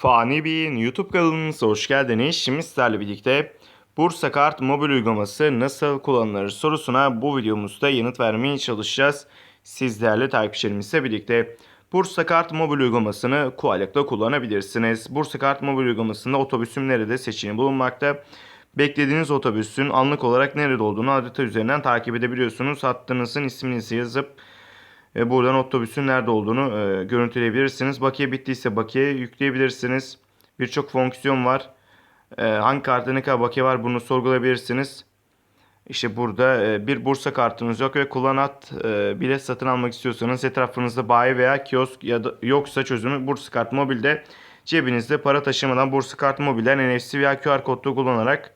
Fani Bey'in YouTube kanalımıza hoş geldiniz. Şimdi sizlerle birlikte Bursa Kart mobil uygulaması nasıl kullanılır sorusuna bu videomuzda yanıt vermeye çalışacağız. Sizlerle takipçilerimizle birlikte Bursa Kart mobil uygulamasını kolaylıkla kullanabilirsiniz. Bursa Kart mobil uygulamasında otobüsüm nerede seçeneği bulunmakta. Beklediğiniz otobüsün anlık olarak nerede olduğunu harita üzerinden takip edebiliyorsunuz. Hattınızın isminizi yazıp e, buradan otobüsün nerede olduğunu e, görüntüleyebilirsiniz. Bakiye bittiyse bakiye yükleyebilirsiniz. Birçok fonksiyon var. E, hangi kartta ne kadar bakiye var bunu sorgulayabilirsiniz. İşte burada e, bir Bursa kartınız yok ve kullanat e, bilet satın almak istiyorsanız etrafınızda bayi veya kiosk ya da yoksa çözümü Bursa Kart Mobil'de cebinizde para taşımadan Bursa Kart Mobil'den NFC veya QR kodlu kullanarak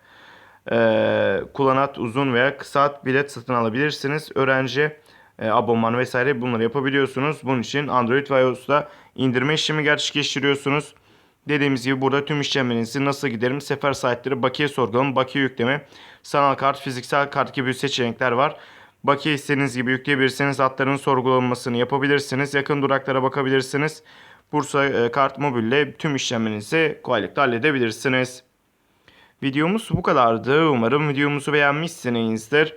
e, kullanat uzun veya kısa bilet satın alabilirsiniz. Öğrenci e, abonman vesaire bunları yapabiliyorsunuz. Bunun için Android ve iOS'ta indirme işlemi gerçekleştiriyorsunuz. Dediğimiz gibi burada tüm işlemlerinizi nasıl giderim, sefer saatleri, bakiye sorgulama, bakiye yükleme, sanal kart, fiziksel kart gibi seçenekler var. Bakiye istediğiniz gibi yükleyebilirsiniz. Hatların sorgulanmasını yapabilirsiniz. Yakın duraklara bakabilirsiniz. Bursa e, Kart Mobil'le tüm işlemlerinizi kolaylıkla halledebilirsiniz. Videomuz bu kadardı. Umarım videomuzu beğenmişsinizdir.